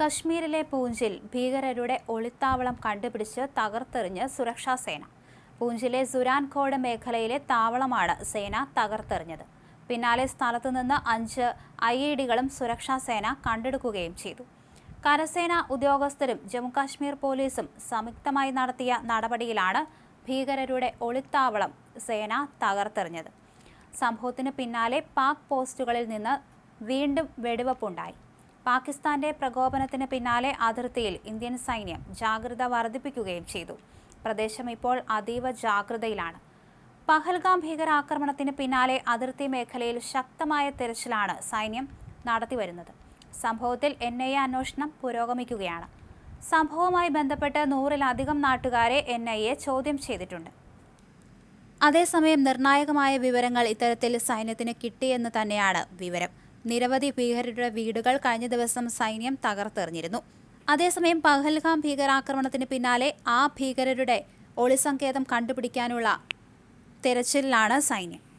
കശ്മീരിലെ പൂഞ്ചിൽ ഭീകരരുടെ ഒളിത്താവളം കണ്ടുപിടിച്ച് തകർത്തെറിഞ്ഞ് സുരക്ഷാസേന പൂഞ്ചിലെ സുരാൻഖോഡ് മേഖലയിലെ താവളമാണ് സേന തകർത്തെറിഞ്ഞത്. പിന്നാലെ സ്ഥലത്തുനിന്ന് അഞ്ച് ഐ ഇ ഡികളും സുരക്ഷാസേന കണ്ടെടുക്കുകയും ചെയ്തു. കരസേന ഉദ്യോഗസ്ഥരും ജമ്മുകാശ്മീർ പോലീസും സംയുക്തമായി നടത്തിയ നടപടിയിലാണ് ഭീകരരുടെ ഒളിത്താവളം സേന തകർത്തെറിഞ്ഞത്. സംഭവത്തിന് പിന്നാലെ പാക് പോസ്റ്റുകളിൽ നിന്ന് വീണ്ടും വെടിവെപ്പുണ്ടായി. പാകിസ്ഥാന്റെ പ്രകോപനത്തിന് പിന്നാലെ അതിർത്തിയിൽ ഇന്ത്യൻ സൈന്യം ജാഗ്രത വർദ്ധിപ്പിക്കുകയും ചെയ്തു. പ്രദേശം ഇപ്പോൾ അതീവ ജാഗ്രതയിലാണ്. പഹൽഗാം ഭീകരാക്രമണത്തിന് പിന്നാലെ അതിർത്തി മേഖലയിൽ ശക്തമായ തെരച്ചിലാണ് സൈന്യം നടത്തിവരുന്നത്. സംഭവത്തിൽ എൻ ഐ എ അന്വേഷണം പുരോഗമിക്കുകയാണ്. സംഭവവുമായി ബന്ധപ്പെട്ട് നൂറിലധികം നാട്ടുകാരെ എൻ ഐ എ ചോദ്യം ചെയ്തിട്ടുണ്ട്. അതേസമയം നിർണായകമായ വിവരങ്ങൾ ഇത്തരത്തിൽ സൈന്യത്തിന് കിട്ടിയെന്ന് തന്നെയാണ് വിവരം. നിരവധി ഭീകരരുടെ വീടുകൾ കഴിഞ്ഞ ദിവസം സൈന്യം തകർത്തെറിഞ്ഞിരുന്നു. അതേസമയം പഹൽഗാം ഭീകരാക്രമണത്തിന് പിന്നാലെ ആ ഭീകരരുടെ ഒളിസങ്കേതം കണ്ടുപിടിക്കാനുള്ള തെരച്ചിലിലാണ് സൈന്യം.